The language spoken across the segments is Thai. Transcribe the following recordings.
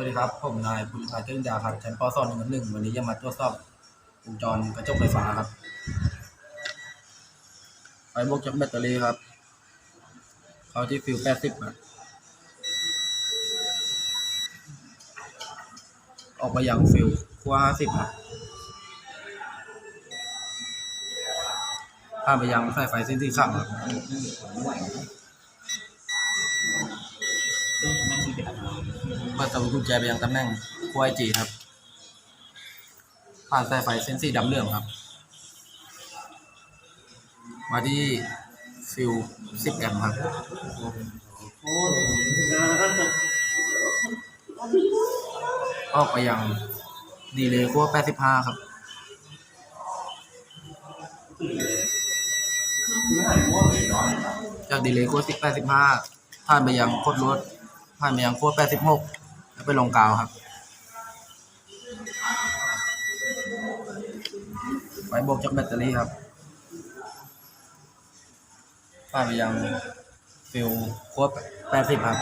วัสดีครับผมนายบุญภาเจ้าดาครับชั้นป .2 หนึ่งหนึ่งวันนี้จะมาตรวจสอบวงจรกระจกไฟฟ้าครับไฟบวกจากแบตเตอรี่ครับ เข้าที่ฟิว80ครับออกไปยังฟิวขั้ว50ครับข้ามไปยังสายไฟเส้นที่ข้างครับ เปิดสวิตช์กุญแจไปยังตำแหน่งขั้วไอจีครับ ผ่านสายไฟเส้นสีดำเหลืองครับ มาที่ฟิว10แอมป์ครับ ออกไปยังดีเลย์ขั้ว85 ครับ จากดีเลย์ขั้ว10 85ผ่านไปยังโคดรถผ่านไปยังขั้ว86 แล้วไปลงกาวครับไฟบวกจากแบตเตอรี่ครับผ่านไปยังฟิวขั้ว80ครับ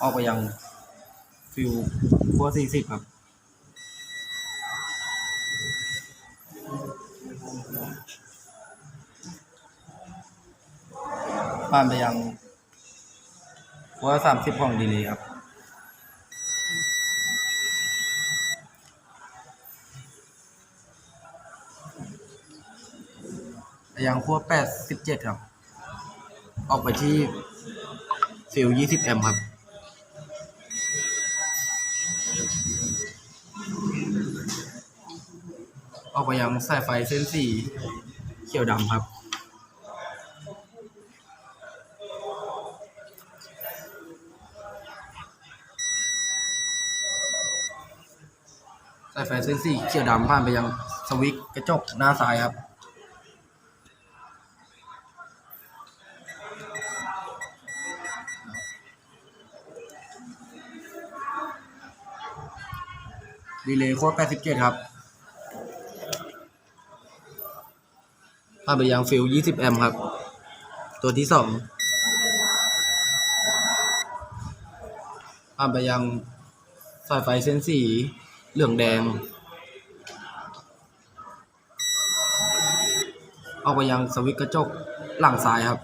ออกไปยังฟิวขั้ว40ครับผ่านไปยัง ขั้ว30ของดีเลยครับไปยังขั้ว87ครับ ออกไปที่ฟิล20แอมป์ครับออกไปยังสายไฟเส้นสีเขียวดำครับ สายไฟเส้นสีเขียวดำผ่านไปยังสวิตช์กระจกหน้าซ้ายครับ ดีเลย์โค้ด87 ครับผ่านไปยังฟิล20 แอมป์ครับ ตัวที่สองผ่านไปยังสายไฟเส้นสี เหลืองแดง ออกไปยังสวิตกระจกหลังซ้ายครับ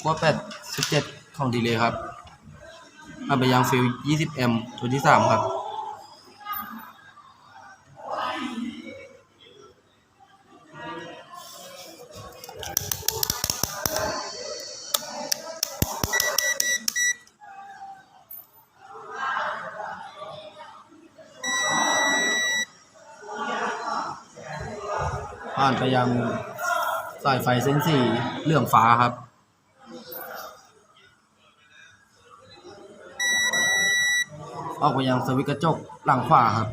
ขั้ว87ของดีเลยครับเอาไปยังฟิล 20M ตัวที่3ครับ ผ่านไปยังสายไฟเส้นสีเหลืองฟ้าครับ ออกไปยังสวิตช์กระจกหลังขวาครับ